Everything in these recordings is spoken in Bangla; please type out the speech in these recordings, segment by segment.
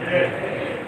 Yeah.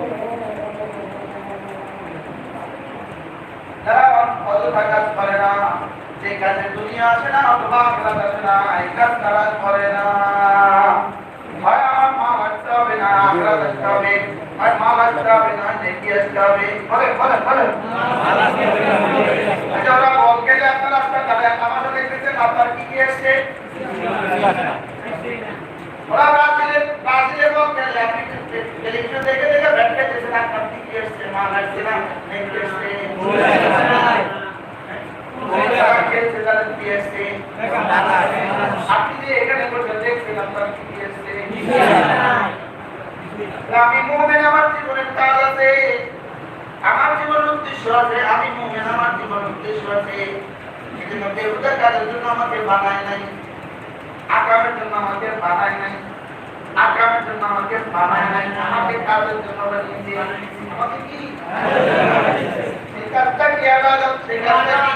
যারা অযথা কাজ করে না। যে কাজে দুনিয়া আসে না, অথবা আখেরাত আসে না, এই কাজ তারা করে না। হয় আমার মা আসতে হবে না আখেরাত আসতে হবে। হয় মা আসতে হবে না, নেকি আসতে হবে। বলে বলে বলে। আচ্ছা ওরা বল গেলে আপনার আপনার তাহলে আমার দেখতেছেন আপনার কি কি এসছে? ওরা ব্রাজিলে ব্রাজিলে বল গেলে আপনি টেলিভিশন দেখে দেখে ব্যাখ্যা দিয়েছেন আপনার কি আমি মোমেন আমার জীবনের কাজ আছে আমার জীবনের উদ্দেশ্য আছে আমি মোমেন আমার জীবনের উদ্দেশ্য আছে কাজের জন্য আমাকে বানায় নাই আগামের জন্য আমাকে বানায় নাই আগামের জন্য আমাকে বানায় নাই আমাকে কাজের জন্য বানিয়েছে আমাকে কি এই কাজটা কি আবাদত সেই কাজটা কি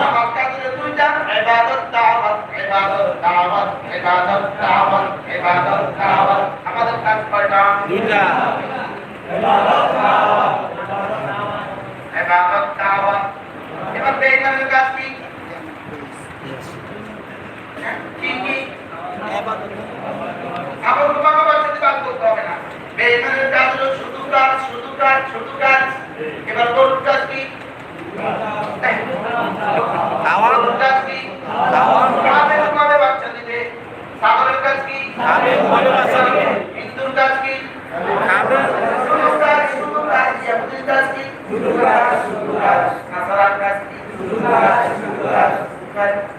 আমার কাজের দুইটা ইবাদত দাওয়াত ইবাদত দাওয়াত ইবাদত দাওয়াত ইবাদত দাওয়াত আমাদের কাজ কয়টা দুইটা ইবাদত দাওয়াত এবার বেইমানের কাজ কি কি কি আমার তোমাকে কাজ করতে হবে না। বেইমানের কাজ হলো শুধু কাজ শুধু কাজ শুধু কাজ এবার গরুর কাজ কি খাওয়া। গরুর কি খাওয়া। বাচ্চা দিবে? ছাগলের কাজ কি। হিন্দুর কাজ কি। শুধু কাজ শুধু কাজ ইয়াহুদির কাজ কি শুধু নাসারার কি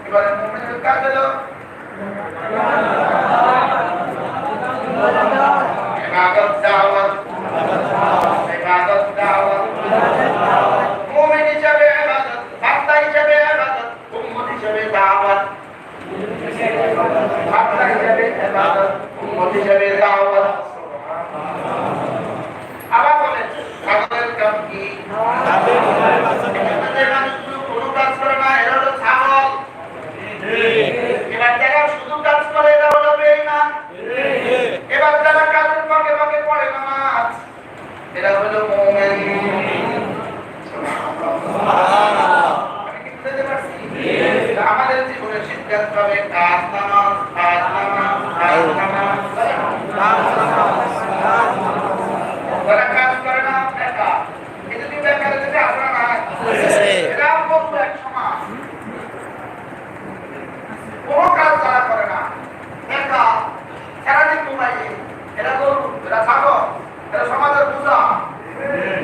এবারে মুমিনের হলো। ইবাদত, দাওয়াত। ইবাদত, দাওয়াত। মুমিন হিসেবে ইবাদত, বান্দা হিসেবে ইবাদত, উম্মত হিসেবে দাওয়াত। বান্দা হিসেবে ইবাদত, উম্মত হিসেবে দাওয়াত আবার বলেন ছাগলের কাম কি আমাদের মানুষগুলো কোনো কাজ করে না এরা হলো ছাগল এবার যারা শুধু কাজ করে এরা হলো বেঈমান এবার যারা কাজের ফাঁকে ফাঁকে পড়ে নামাজ এরা হলো মুমিন আমি কি বুঝাতে পারছি? আমাদের জীবনে সিদ্ধান্ত হবে কাজ নামাজ কাজ নামাজ কাজ নামাজ যারা কাজ করে না বেকার কিন্তু তুমি বেকার যদি আসা না এরা বলব এক সমাজ কোনো কাজ তারা করে না বেকার সারাদিন ঘুমাইয়ে এরা গরু এরা ছাগল এরা সমাজের পূজা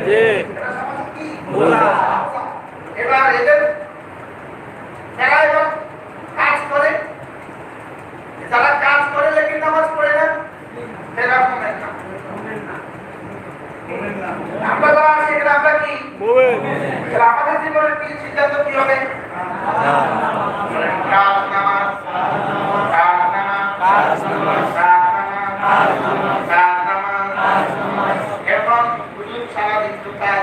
জি এরা সমাজের কি বোঝা। এবার এদের এরা এবার কাজ করে যারা কাজ করে লেকিন নামাজ পড়ে না এরা ঘুমেন না আমরা যারা আছি এখানে আমরা কি মোবাইল তাহলে আমাদের জীবনের কি সিদ্ধান্ত কি হবে কাজ নামাজ কাজ নামাজ কাজ নামাজ কাজ নামাজ কাজ নামাজ এখন হুজুর সারাদিন তো কাজ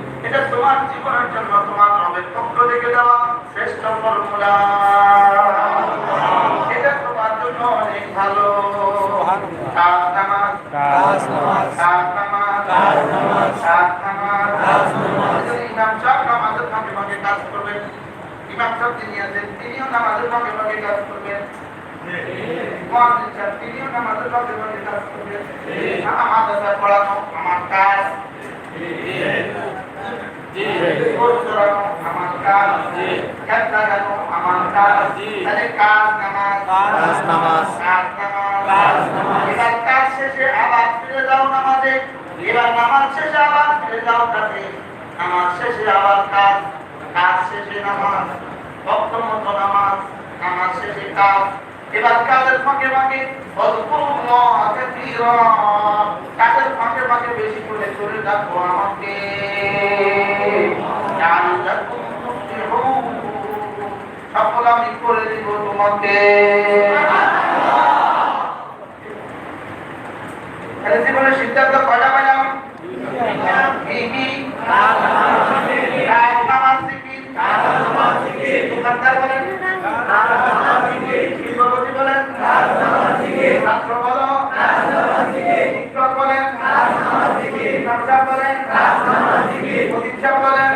এটা তোমার জীবনের জন্য তোমার রবের পক্ষ থেকে দেওয়া শ্রেষ্ঠ ফর্মুলা। এটা তোমার জন্য অনেক ভালো। কাজ নামাজ। কাজ নামাজ। কাজ নামাজ। কাজ নামাজ। কাজ নামাজ। কাজ নামাজ। যদি ইমাম সাহেব নামাজের ফাঁকে ফাঁকে কাজ করবেন ইমাম সাহেব যিনি আছেন তিনিও নামাজের ফাঁকে ফাঁকে কাজ করবেন। তিনিও নামাজের ফাঁকে ফাঁকে কাজ করবেন। আমার মাদ্রাসায় পড়ানো আমার কাজ। আমার কাজ। কাজ নামাজ কাজ। নামাজ। কাজ নামাজ। এবার কাজ শেষে আবার ফিরে যাও নামাজে। এবার নামাজ শেষে আবার ফিরে যাও কাজে। নামাজ শেষে আবার কাজ। কাজ শেষে নামাজ। ভক্ত মতো নামাজ। নামাজ শেষে কাজ। এবার কাজের ফাঁকে ফাঁকে কাজের ফাঁকে ফাঁকে বেশি করে চলে রাখো আমাকে। সফল আমি করে দিব তোমাকে জীবনের সিদ্ধান্ত কয়টা পাইলাম কি? কি বলেন বলেন ছাত্র বলো শিক্ষক বলেন ব্যবসা বলেন প্রতিষ্ঠা বলেন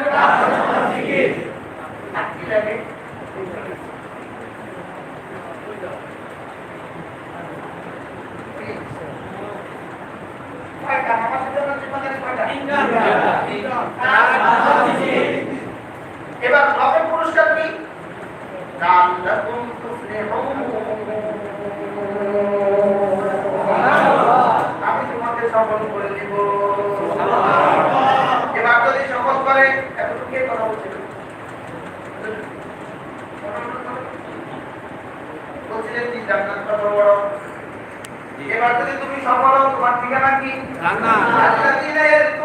আর কি লাগে কয়টা আমার জন্য জীবনের কয়টা এবার হবে পুরস্কার কি? তুফলিহুন আমি তোমাকে সফল করে দিব এবার যদি সফল করে এতটুকু কে কথা বলছিল বলছিলেন কি জান্নাত কত বড়? এবার যদি তুমি সফল হও তোমার ঠিকানা কি? জান্নাত।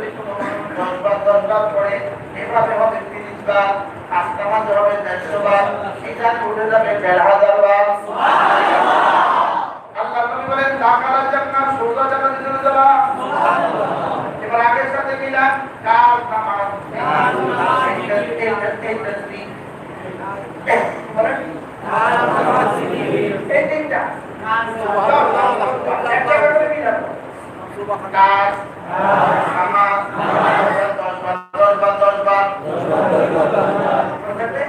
যদি কোনো মানুষ দশ বার দশ বার পড়ে এভাবে হবে তিরিশ বার পাঁচ হবে দেড়শো বার মিজান উঠে যাবে দেড় হাজার বার আল্লাহ নবী বলেন দাখালাল জান্নাত সোজা জান্নাতে চলে যাবা। এবার আগের সাথে মিলান কাল নামাজ? এই তিনটা। একটা করে মিলান কাজ নামাজ দশ বার দশ বার দশ বার বুঝতে?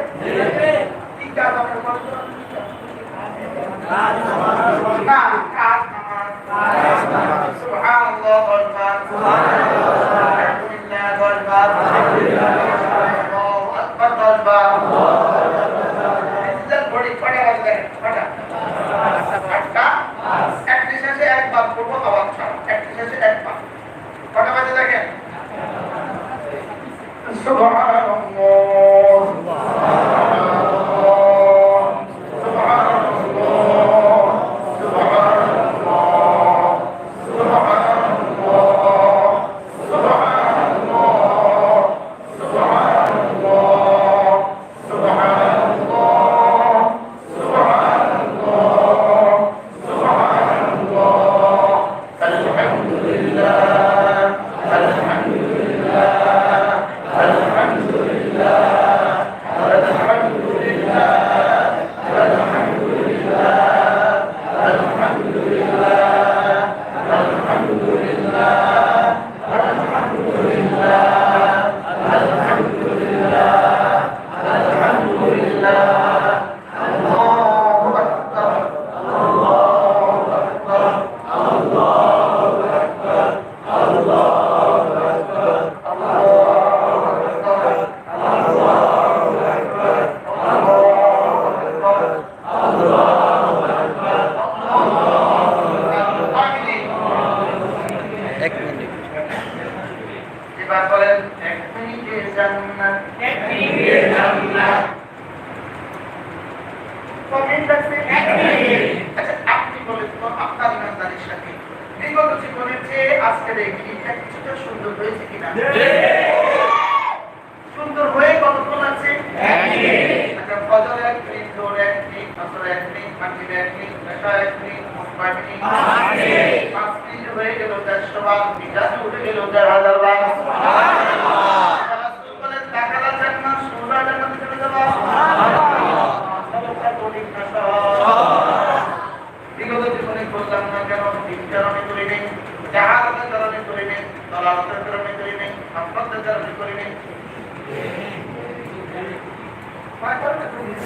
কি কাজ আপনার বলেন তো? না, কাজ নামাজ। সুবহানাল্লাহ দশ বার। আলহামদুলিল্লাহ দশ বার। আল্লাহু আকবার দশ বার। ইজ্জত বড়ি কয়টা বাজবে? কয়টা? আটটা? একটি শেষে একবার করব, আবার ছাড়ো। একটি শেষে একবার। কয়টা বাজে দেখেন? সুবহানাল্লাহ। কিছুটা সুন্দর হয়েছে কিনা সুন্দর হয়ে কতক্ষণ আছে? মিনিট। আচ্ছা ফজর এক মিনিট দৌড় এক মিনিট আসর এক মিনিট মাগরিব এক মিনিট এশা এক মিনিট পাঁচ মিনিট। হয়ে গেল দেড়শো বার। মিজাজ উঠে গেল দেড় হাজার বার রাসূল বলেন, টাকাটা জান্নাত, সোজা জান্নাতে চলে যাবা। সবটা কঠিন না সহজ। বিগত জীবনে করলাম না কেন দিন কারণে করি নেই জাহাজের কারণে করি নেই তলালতের কারণে করি নেই সম্পদের কারণে করি নেই জাহালত তলালত সম্পদ বলেন তাহলে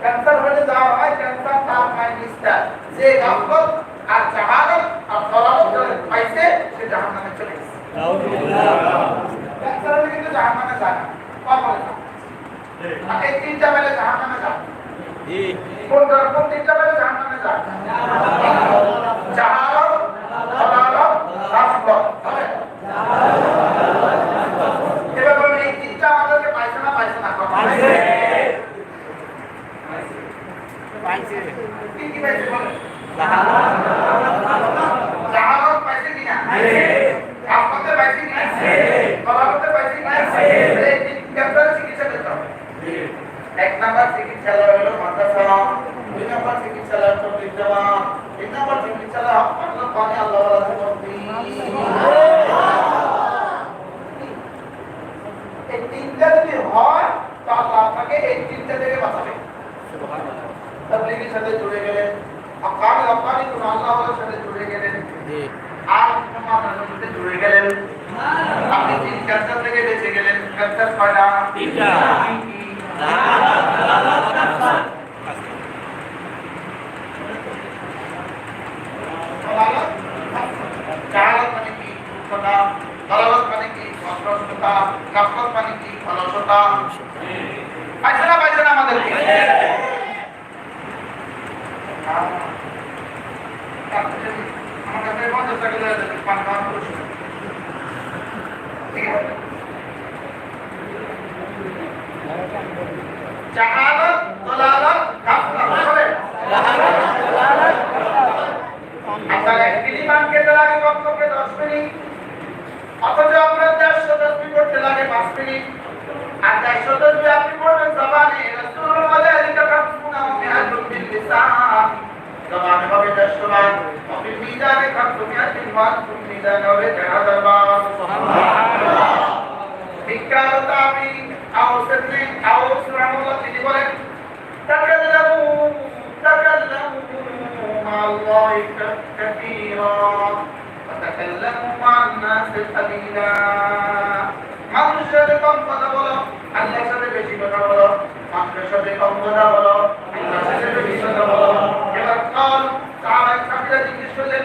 ক্যান্সার হলে যা হয় ক্যান্সার তার মাইনিস্টার যে গাফলত আর জাহালত আর বলালত পাইছে এই তিনটা বেলে জাহান্নামে যায় কোন কোন তিনটা বেলে জাহান্নামে যায় জাহালত বলালত গাফলত এবার বলুন এই তিনটা আমাদেরকে পাইছে। না পাইছে। না কখন কি কি পাইছে। বলেন জাহালত পাইছে কিনা আপদে পাইছে কিনা বলালতে পাইছে কিনা এই তিন ক্যান্সারের চিকিৎসা করতে হবে এক নাম্বার চিকিৎসালয় হলো মাদ্রাসা দুই নাম্বার চিকিৎসালয় তবলিগ জামাত তিন নাম্বার চিকিৎসালয় আল্লাহ আপনি তিন ক্যান্সার থেকে বেঁচে গেলেন ক্যান্সার। কি কি? দালালত জাহালত মানে মূর্খতা দালালত মানে কি? অস্পষ্টতা গাফলত মানে কি? অলসতা। পাইছে না পাইছে না আমাদেরকে? খাওয়ার পুরস্কার ঠিক আছে জাহালত দলালত গাফলত বলেন আপনার এক মিনিমাম খেতে লাগে কমপক্ষে দশ মিনিট অথচ আপনার দেড়শো তসবি করতে লাগে পাঁচ মিনিট আর দেড়শো তসবি আপনি পড়বেন জবানে রাসূল বলে আলিকা খামসুনা ওয়া মিআতুন বিল লিসান জবানে হবে দেড়শো বার অফিল মিজানে খামসু উম্মাদ নিদা নরে জানাজা বাস সুবহানাল্লাহ বিখ্যাত তাবি আউস ইবনে আউস রাহিমাহুল্লাহ তিনি বলেন তাকাল্লামু তাকাল্লামু মা আল্লাহ কাসীরা তাকাল্লামু মা আন-নাস কাসীরা জিজ্ঞেস করলেন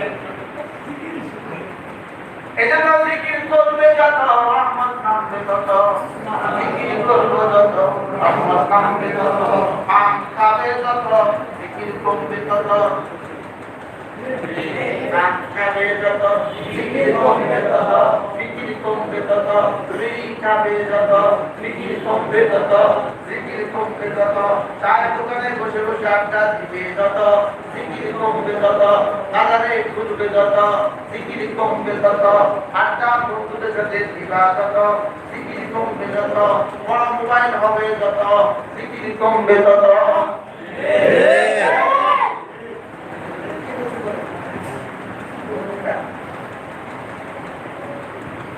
এজন্য জিকির করবে যত রহমত নামবে তত। জিকির করব যত রহমত নামবে তত। পান খাবে যত জিকির করবে তত। পান খাবে যত জিকির করবে তত। যত জিকির কমবে তত জিকির কমবে তত চায়ের দোকানে বসে বসে আড্ডা দিবে যত। জিকির কমবে বাজারে ঘুরবে যত। জিকির কমবে আড্ডা বন্ধুদের সাথে দিবা যত। জিকির কমবে বড় মোবাইল হবে যত। জিকির কমবে তত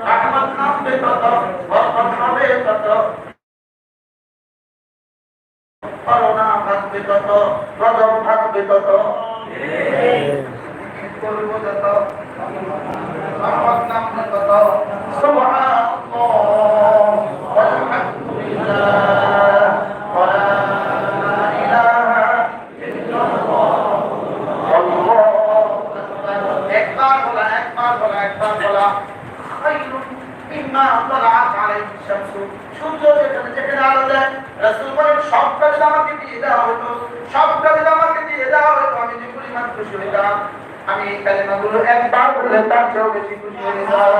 রহমত নামবে তত বরকত হবে তত করোনা থাকবে তত গজব থাকবে জিকির করব যত রহমত নামবে তত সুবহানাল্লাহ walhamdulillah ওয়া লা ইলাহা একবার বলা একবার বলা একবার বলা খায়রুন মিম্মা তালাআত আলাইহি শামসু সূর্য যেখানে যেখানে আলো দেয় রাসূল বলেন সব কাজ আমাকে দিয়ে দেওয়া আমি যে একবার বলে তার চেয়েও বেশি খুশি হইতাম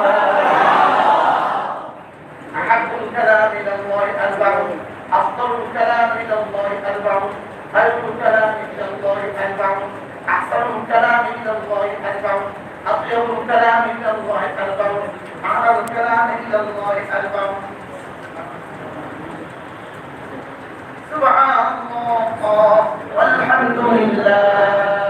আহাবুল কালাম ইলাল্লাহ আরবাউন আফদালুল কালাম ইলাল্লাহ আরবাউন খায়রুল কালাম ইলাল্লাহ আরবাউন আহসানুল কালাম ইলাল্লাহ আরবাউন أطيب الكلام إلى الله أربع أعلى الكلام إلى الله أربع سبحان الله والحمد لله.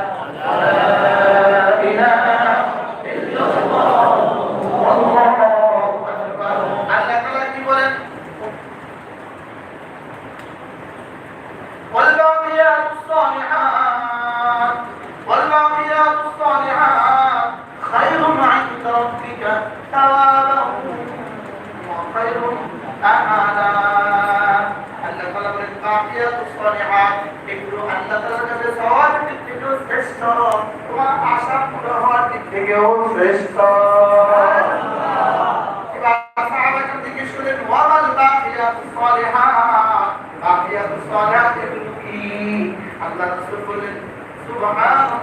আল্লাহ রাসূল বলেন সুবহানাল্লাহ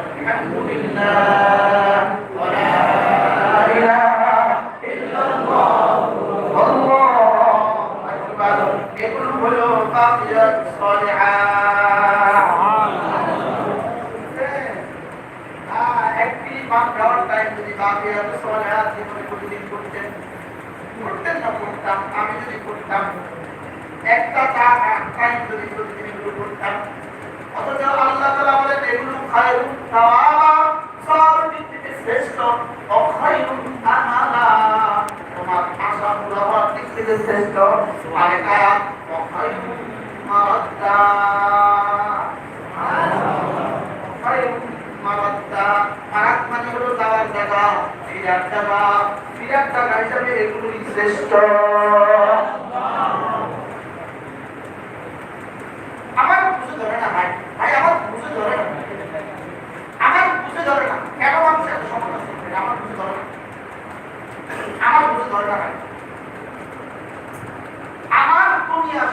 আলহামদুলিল্লাহ টাইম যদি করতাম আমি যদি করতাম একটা চা টাইম যদি প্রতিদিন এগুলো খায় খাওয়া সবার শ্রেষ্ঠ থেকে শ্রেষ্ঠ অখায়ুন মারাদ্দা অখায়ুন মারাদ্দা মারাত মানে ফিরার জায়গা। ফিরার জায়গা হিসাবে এগুলোই শ্রেষ্ঠ। ধরে আমার বুঝে ধরে না। আমার বুঝে ধরে কেন মানুষের সমস্যা আমার বুঝে ধরে আমার বুঝে ভাই। আমার দুনিয়া